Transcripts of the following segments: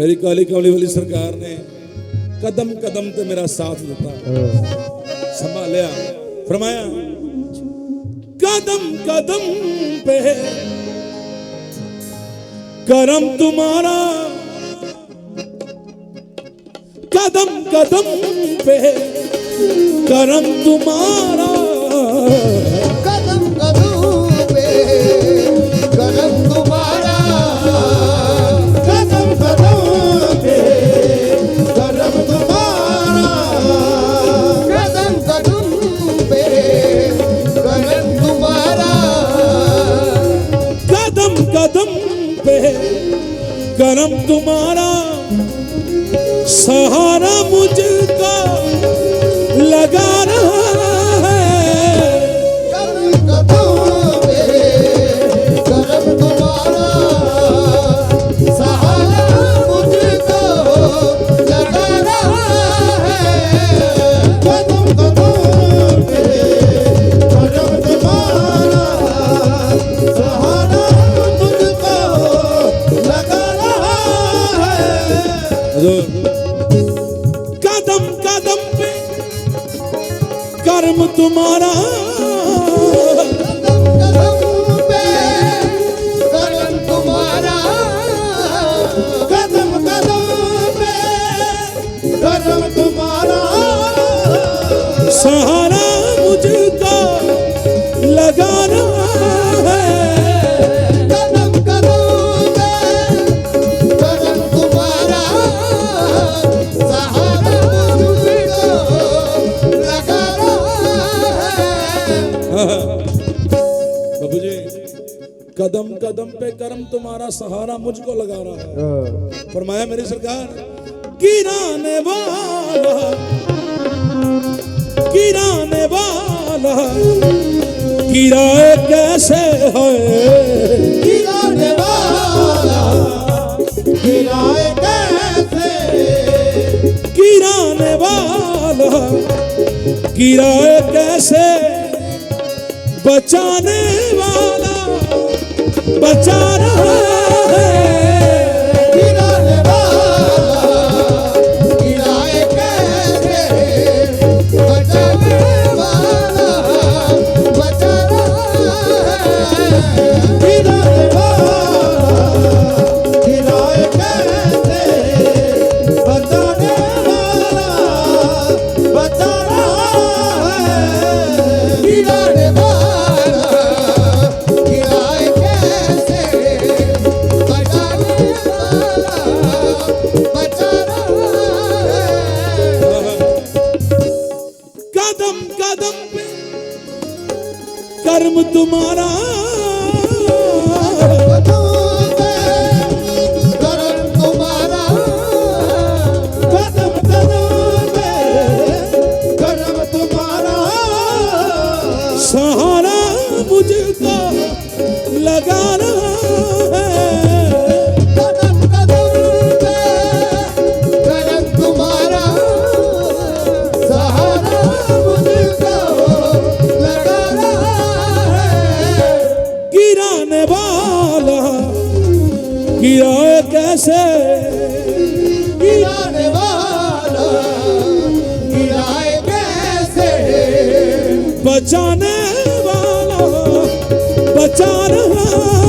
ਮੇਰੀ ਕਾਲੀ ਕਮਲੀ ਵਾਲੀ ਸਰਕਾਰ ਨੇ ਕਦਮ ਕਦਮ ਤੇ ਮੇਰਾ ਸਾਥ ਦਿੱਤਾ ਸੰਭਾਲਿਆ ਫਰਮਾਇਆ कदम कदम पे करम तुम्हारा कदम कदम पे करम तुम्हारा करम तुम्हारा सहारा मुझका। कदम तुम्हारा सहारा मुझको लगा रहा है कदम पे कर्म तुम्हारा सहारा मुझको लगा रहा है। फरमाया मेरी सरकार गिराने वाला गिराने वाला गिराए कैसे है? गिराने वाला गिराए कैसे? गिराने वाला गिराए कैसे? बचाने वाला बचा रहा कर्म बचाने वाला बचा रहा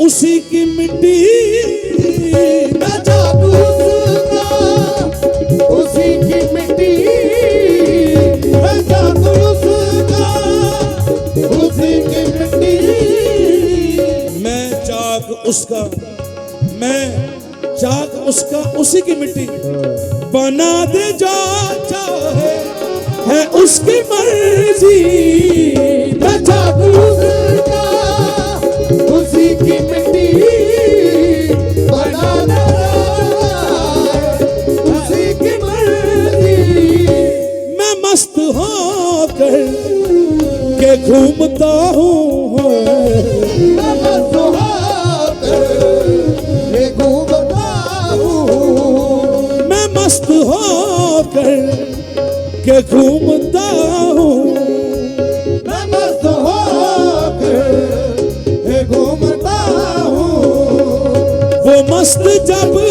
उसी की मिट्टी उसका उसी की मिट्टी मैं जादू उसका उसी की मिट्टी। मैं चाक उसका, मैं चाक उसका, उसी की मिट्टी बना दे जा चाहे, है उसकी मर्ज़ी। मैं जादू उसका झूमता हूँ मैं। मस्त होकर के घूमता हूँ। घूमता हूँ। वो मस्त जब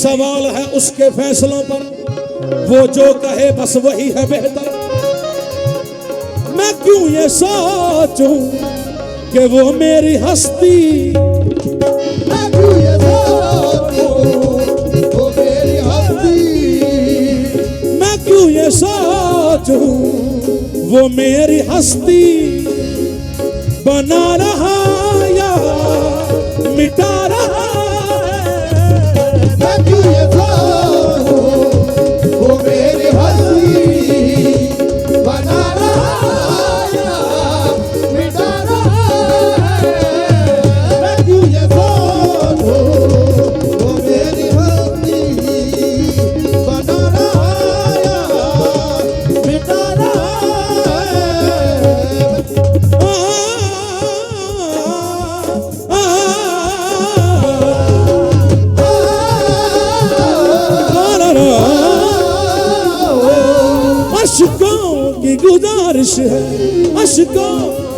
सवाल है उसके फैसलों पर। वो जो कहे, बस वही है बेहतर। मैं क्यों ये सोचूं कि वो मेरी हस्ती? मैं क्यों ये सोचूं वो मेरी हस्ती? मैं क्यों ये मेरी हस्ती बना रहा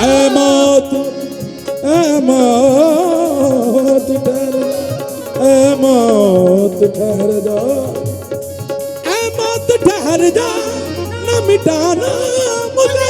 এমত এমত এমত ठहर जा एमत ठहर जा न मिटाना मुझे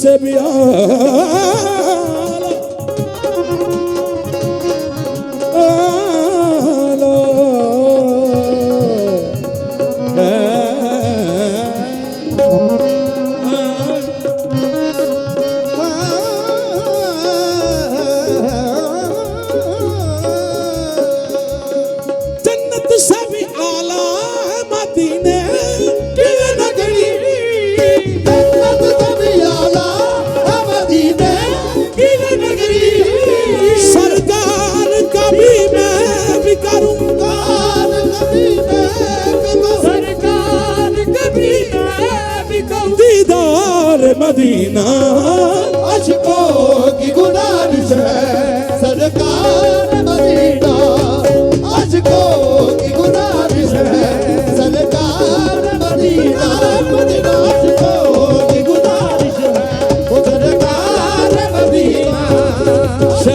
seviyor मदीना अशकों की गुजारिश है